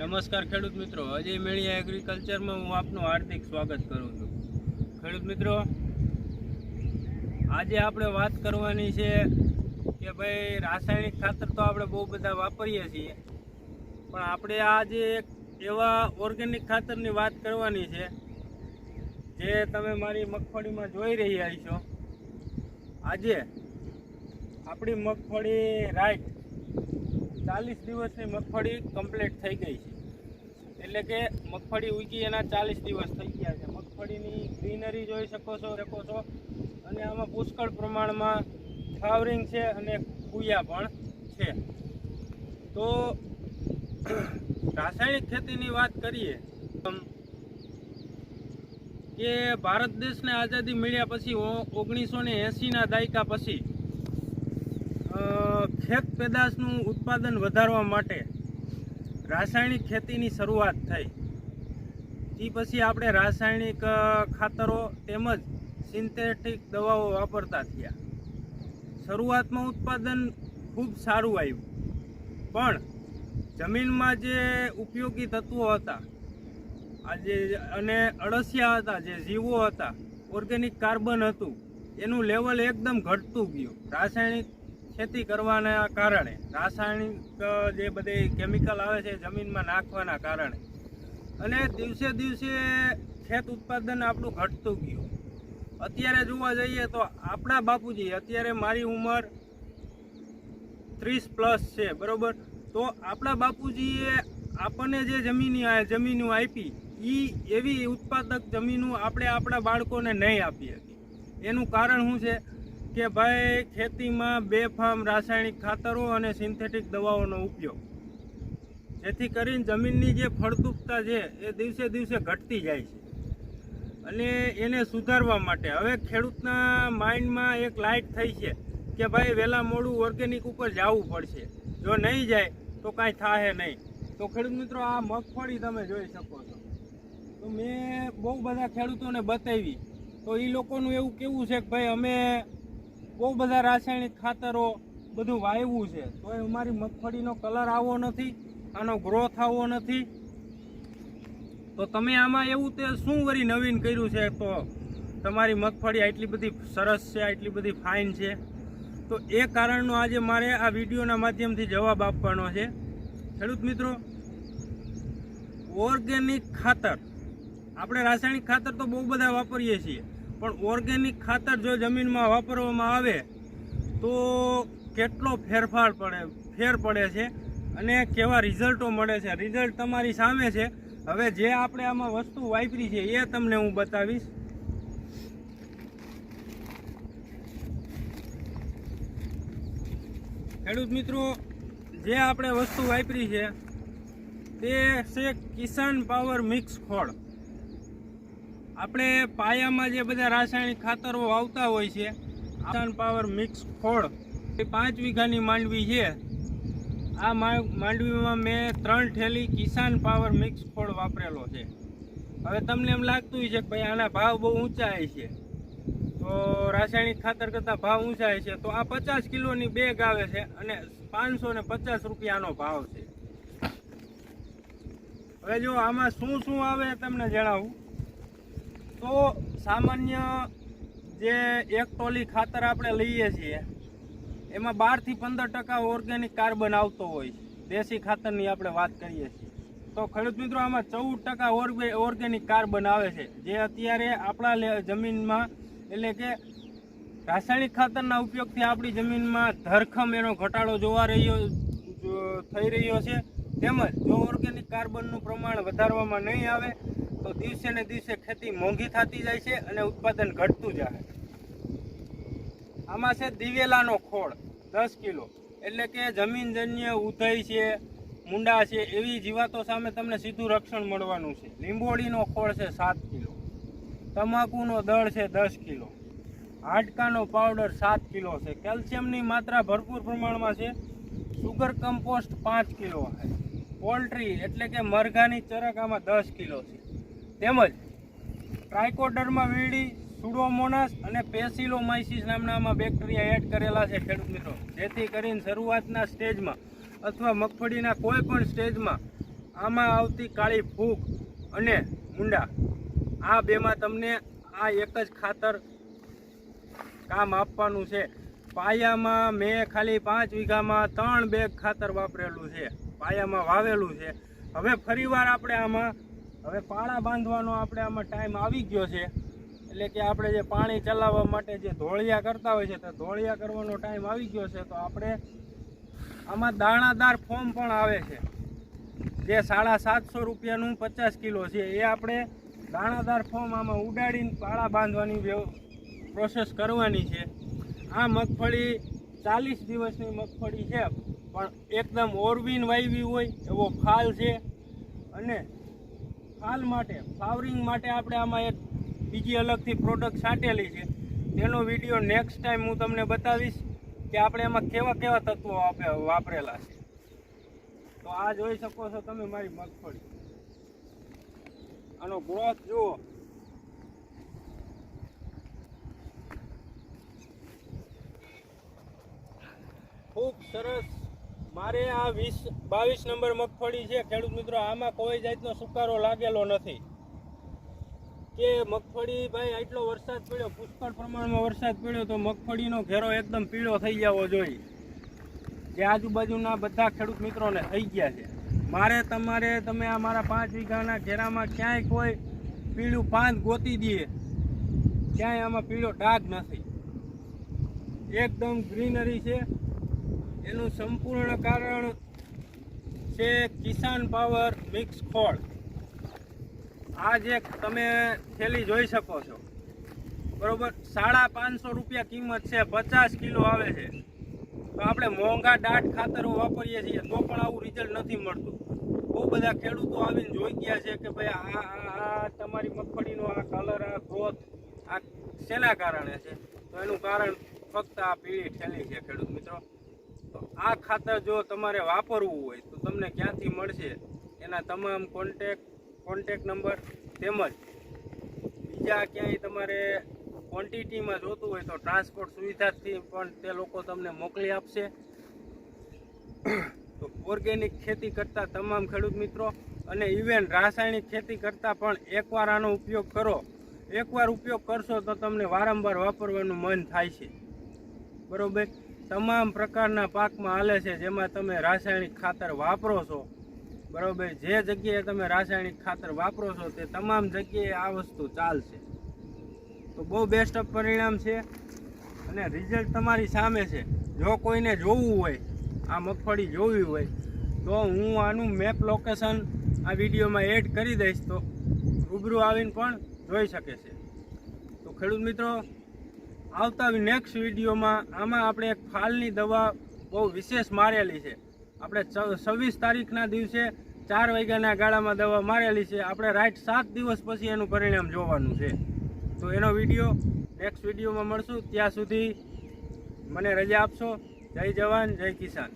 નમસ્કાર ખેડૂત મિત્રો. અજય મેળિયા એગ્રીકલ્ચરમાં હું આપનું હાર્દિક સ્વાગત કરું છું. ખેડૂત મિત્રો, આજે આપણે વાત કરવાની છે કે ભાઈ, રાસાયણિક ખાતર તો આપણે બહુ બધા વાપરીએ છીએ, પણ આપણે આજે એક એવા ઓર્ગેનિક ખાતરની વાત કરવાની છે, જે તમે મારી મગફળીમાં જોઈ રહ્યા છો આજે આપણી મગફળી રાઈટ ચાલીસ દિવસની મગફળી કમ્પ્લીટ થઈ ગઈ છે. એટલે કે મગફળી ઉગી એના ચાલીસ દિવસ થઈ ગયા છે. મગફળીની ગ્રીનરી જોઈ શકો છો રેકો છો. અને આમાં પુષ્કળ પ્રમાણમાં ફ્લાવરિંગ છે અને કુયા પણ છે. તો રાસાયણિક ખેતીની વાત કરીએ કે ભારત દેશને આઝાદી મળ્યા પછી ઓગણીસો ને એંસીના દાયકા પછી ખેત પેદાશનું ઉત્પાદન વધારવા માટે રાસાયણિક ખેતીની શરૂઆત થઈ. તે પછી આપણે રાસાયણિક ખાતરો તેમજ સિન્થેટિક દવાઓ વાપરતા થયા. શરૂઆતમાં ઉત્પાદન ખૂબ સારું આવ્યું. પણ જમીનમાં જે ઉપયોગી તત્વો હતા આજે અને અળસિયા હતા, જે જીવો હતા, ઓર્ગેનિક કાર્બન હતું, એનું લેવલ એકદમ ઘટતું ગયું. રાસાયણિક ખેતી કરવાના કારણે રાસાયણિક જે બધી કેમિકલ આવે છે જમીનમાં નાખવાના કારણે. અને દિવસે દિવસે ખેત ઉત્પાદન આપણું ઘટતું ગયું. અત્યારે જોવા જઈએ તો આપણા બાપુજી, અત્યારે મારી ઉંમર ત્રીસ પ્લસ છે, બરાબર? તો આપણા બાપુજીએ આપણને જે જમીની જમીનો આપી એ એવી ઉત્પાદક જમીનો આપણે આપણા બાળકોને નહીં આપી હતી એનું કારણ શું છે? કે ભાઈ, ખેતીમાં બેફામ રાસાયણિક ખાતરો અને સિન્થેટિક દવાઓનો ઉપયોગ. જેથી કરીને જમીનની જે ફળદ્રુપતા છે, એ દિવસે દિવસે ઘટતી જાય છે. અને એને સુધારવા માટે હવે ખેડૂતના માઇન્ડમાં એક લાઇટ થઈ છે કે ભાઈ, વહેલા મોડું ઓર્ગેનિક ઉપર જવું પડશે. જો નહીં જાય, તો કાંઈ થાશે નહીં. તો ખેડૂત મિત્રો, આ મગફળી તમે જોઈ શકો છો. તો મેં બહુ બધા ખેડૂતોને બતાવી. તો એ લોકોનું એવું કેવું છે કે ભાઈ, અમે બહુ બધા રાસાયણિક ખાતરો બધું વાવ્યું છે. તો એ અમારી મગફળીનો કલર આવો નથી, આનો ગ્રોથ આવો નથી. તો તમે આમાં એવું તે શું વરી નવીન કર્યું છે? તો તમારી મગફળી આટલી બધી સરસ છે, આટલી બધી ફાઇન છે. તો એ કારણનો આજે મારે આ વિડીયોના માધ્યમથી જવાબ આપવાનો છે. ખેડૂત મિત્રો ઓર્ગેનિક ખાતર. આપણે રાસાયણિક ખાતર તો બહુ બધા વાપરીએ છીએ. પણ ઓર્ગેનિક ખાતર જો જમીનમાં વાપરવામાં આવે, તો કેટલો ફેરફાર પડે, ફેર પડે છે અને કેવા રિઝલ્ટો મળે છે. રિઝલ્ટ તમારી સામે છે. હવે જે આપણે આમાં વસ્તુ વાપરી છે, એ તમને હું બતાવીશ. ખેડૂત મિત્રો, જે આપણે વસ્તુ વાપરી છે, તે છે કિસાન પાવર મિક્સ ખોળ. આપણે પાયામાં જે બધા રાસાયણિક ખાતરો આવતા હોય છે કિસાન પાવર મિક્સ ખોળ, એ પાંચ વીઘાની માંડવી છે. આ માંડવીમાં મેં ત્રણ ઠેલી કિસાન પાવર મિક્સ ખોળ વાપરેલો છે. હવે તમને એમ લાગતું હોય છે કે ભાઈ આના ભાવ બહુ ઊંચા છે. તો રાસાયણિક ખાતર કરતાં ભાવ ઊંચા છે, તો આ પચાસ કિલોની બેગ આવે છે અને પાંચસો ને પચાસ રૂપિયાનો ભાવ છે. હવે જો આમાં શું શું આવે તમને જણાવું. તો સામાન્ય જે એક ટોલી ખાતર આપણે લઈએ છીએ, એમાં બારથી પંદર ટકા ઓર્ગેનિક કાર્બન આવતો હોય દેશી ખાતરની આપણે વાત કરીએ છીએ. તો ખેડૂત મિત્રો, આમાં ચૌદ ટકા ઓર્ગેનિક કાર્બન આવે છે. જે અત્યારે આપણા જમીનમાં એટલે કે રાસાયણિક ખાતરના ઉપયોગથી આપણી જમીનમાં ધરખમ એનો ઘટાડો જોવા રહ્યો થઈ રહ્યો છે. તેમજ જો ઓર્ગેનિક કાર્બનનું પ્રમાણ વધારવામાં નહીં આવે તો દિવસે ને દિવસે ખેતી મોંઘી થતી જાય છે અને ઉત્પાદન ઘટતું જાય આમાં છે દિવેલાનો ખોળ, દસ કિલો. એટલે કે જમીનજન્ય ઉધઈ છે, મુંડા છે, એવી જીવાતો સામે તમને સીધું રક્ષણ મળવાનું છે. લીંબોળીનો ખોળ છે સાત કિલો. તમાકુનો દળ છે દસ કિલો. હાડકાનો પાવડર સાત કિલો છે. કેલ્શિયમની માત્રા ભરપૂર પ્રમાણમાં છે. સુગર કમ્પોસ્ટ પાંચ કિલો છે. પોલ્ટ્રી એટલે કે મરઘાની ચરક આમાં દસ કિલો છે. તેમજ ટ્રાયકોડરમાં વીડી, સુડોમોનાસ અને પેસિલોમાઇસિસ નામના આમાં બેક્ટેરિયા એડ કરેલા છે ખેડૂત મિત્રો. જેથી કરીને શરૂઆતના સ્ટેજમાં અથવા મગફળીના કોઈ પણ સ્ટેજમાં આમાં આવતી કાળી ફૂગ અને મુંડા, આ બેમાં તમને આ એક જ ખાતર કામ આપવાનું છે. પાયામાં મેં ખાલી પાંચ વીઘામાં ત્રણ બેગ ખાતર વાપરેલું છે. પાયામાં વાવેલું છે. હવે ફરીવાર આપણે આમાં હવે પાળા બાંધવાનો આપણે આમાં ટાઈમ આવી ગયો છે. એટલે કે આપણે જે પાણી ચલાવવા માટે જે ધોળિયા કરતા હોય છે, તો ધોળિયા કરવાનો ટાઈમ આવી ગયો છે. તો આપણે આમાં દાણાદાર ફોર્મ પણ આવે છે, જે સાડા સાતસો રૂપિયાનું પચાસ કિલો છે. એ આપણે દાણાદાર ફોર્મ આમાં ઉડાડીને પાળા બાંધવાની પ્રોસેસ કરવાની છે. આ મગફળી ચાલીસ દિવસની મગફળી છે, પણ એકદમ ઓરવીન વાયવી હોય એવો ફાલ છે. અને ફાલ માટે ફ્લાવરિંગ માટે આપણે આમાં એક બીજી અલગથી પ્રોડક્ટ છાંટેલી છે. તેનો વીડિયો નેક્સ્ટ ટાઈમ હું તમને બતાવીશ કે આપણે એમાં કેવા કેવા તત્વો આપે- વાપરેલા છે. તો આ જોઈ શકો છો તમે મારી મગફળી. આનો ગ્રોથ જુઓ. ખૂબ સરસ મારે આ વીસ, બાવીસ નંબર મગફળી છે, ખેડૂત મિત્રો, આમાં કોઈ જાતનો સુકારો લાગેલો નથી. કે મગફળી ભાઈ આટલો વરસાદ પડ્યો, પુષ્કળ પ્રમાણમાં વરસાદ પડ્યો, તો મગફળીનો ઘેરો એકદમ પીળો થઈ જવો જોઈએ. જે આજુબાજુના બધા ખેડૂત મિત્રોને થઈ ગયા છે. મારે તમારે, તમે આ મારા પાંચ વીઘાના ઘેરામાં ક્યાંય કોઈ પીળું પાંદ ગોતી દઈએ ક્યાંય આમાં પીળો ડાઘ નથી. એકદમ ગ્રીનરી છે. એનું સંપૂર્ણ કારણ છે કિસાન પાવર મિક્સ ખોળ. આ જે તમે થેલી જોઈ શકો છો. બરોબર? સાડા પાંચસો રૂપિયા કિંમત છે, પચાસ કિલો આવે છે. તો આપણે મોંઘા દાટ ખાતરો વાપરીએ છીએ, તો પણ આવું રિઝલ્ટ નથી મળતું. બહુ બધા ખેડૂતો આવીને જોઈ ગયા છે કે ભાઈ આ આ તમારી મગફળીનો આ કલર આ ગ્રોથ આ શેના કારણે છે? તો એનું કારણ ફક્ત આ પીળી ઠેલી છે, ખેડૂત મિત્રો. તો આ ખાતર જો તમારે વાપરવું હોય તો તમને ક્યાંથી મળશે? એના તમામ કોન્ટેક કોન્ટેક નંબર તેમજ બીજા ક્યાંય તમારે ક્વોન્ટિટીમાં જોતું હોય તો ટ્રાન્સપોર્ટ સુવિધાથી પણ તે લોકો તમને મોકલી આપશે. તો ઓર્ગેનિક ખેતી કરતા તમામ ખેડૂત મિત્રો અને ઇવન રાસાયણિક ખેતી કરતા પણ એકવાર આનો ઉપયોગ કરો. એકવાર ઉપયોગ કરશો તો તમને વારંવાર વાપરવાનું મન થાય છે. બરોબર? તમામ પ્રકારના પાકમાં હાલે છે, જેમાં તમે રાસાયણિક ખાતર વાપરો છો. બરાબર? જે જગ્યાએ તમે રાસાયણિક ખાતર વાપરો છો, તે તમામ જગ્યાએ આ વસ્તુ ચાલશે. તો બહુ બેસ્ટ પરિણામ છે અને રિઝલ્ટ તમારી સામે છે. જો કોઈને જોવું હોય, આ મગફળી જોવી હોય, તો હું આનું મેપ લોકેશન આ વિડીયોમાં એડ કરી દઈશ, તો રૂબરૂ આવીને પણ જોઈ શકે છે. તો ખેડૂત મિત્રો આવતા નેક્સ્ટ વિડીયોમાં આમાં આપણે એક ફાલની દવા બહુ વિશેષ મારેલી છે. આપણે છવ્વીસ તારીખના દિવસે ચાર વાગ્યાના ગાળામાં દવા મારેલી છે. આપણે રાઈટ સાત દિવસ પછી એનું પરિણામ જોવાનું છે. તો એનો વીડિયો નેક્સ્ટ વિડીયોમાં મળશું. ત્યાં સુધી મને રજા આપશો. જય જવાન, જય કિસાન.